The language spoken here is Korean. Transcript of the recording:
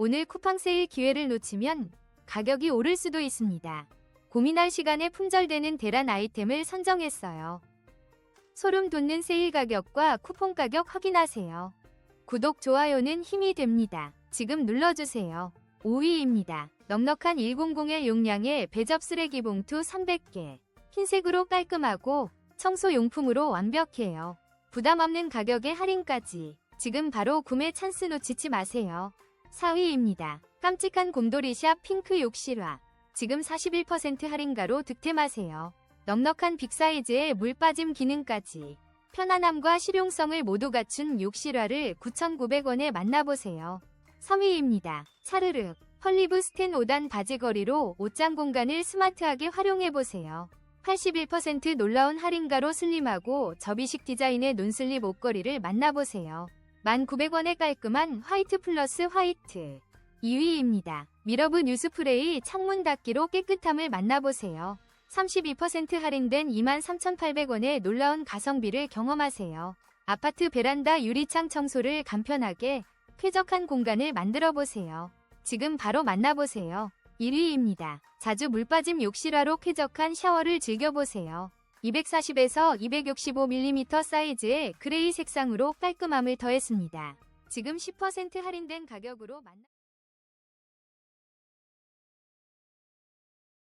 오늘 쿠팡 세일 기회를 놓치면 가격이 오를 수도 있습니다. 고민할 시간에 품절되는 대란 아이템을 선정했어요. 소름 돋는 세일 가격과 쿠폰 가격 확인하세요. 구독, 좋아요는 힘이 됩니다. 지금 눌러주세요. 5위입니다. 넉넉한 100의 용량의 배접 쓰레기 봉투 300개. 흰색으로 깔끔하고 청소용품으로 완벽해요. 부담 없는 가격에 할인까지. 지금 바로 구매 찬스 놓치지 마세요. 4위입니다. 깜찍한 곰돌이샵 핑크 욕실화. 지금 41% 할인가로 득템하세요. 넉넉한 빅사이즈의 물 빠짐 기능까지. 편안함과 실용성을 모두 갖춘 욕실화를 9,900원에 만나보세요. 3위입니다. 차르륵. 헐리브 스텐 5단 바지거리로 옷장 공간을 스마트하게 활용해보세요. 81% 놀라운 할인가로 슬림하고 접이식 디자인의 논슬립 옷걸이를 만나보세요. 1,900원의 깔끔한 화이트 플러스 화이트. 2위입니다. 미러브 뉴스프레이 창문 닫기로 깨끗함을 만나보세요. 32% 할인된 23,800원의 놀라운 가성비를 경험하세요. 아파트 베란다 유리창 청소를 간편하게 쾌적한 공간을 만들어 보세요. 지금 바로 만나보세요. 1위입니다. 자주 물 빠짐 욕실화로 쾌적한 샤워를 즐겨보세요. 240에서 265mm 사이즈의 그레이 색상으로 깔끔함을 더했습니다. 지금 10% 할인된 가격으로 만나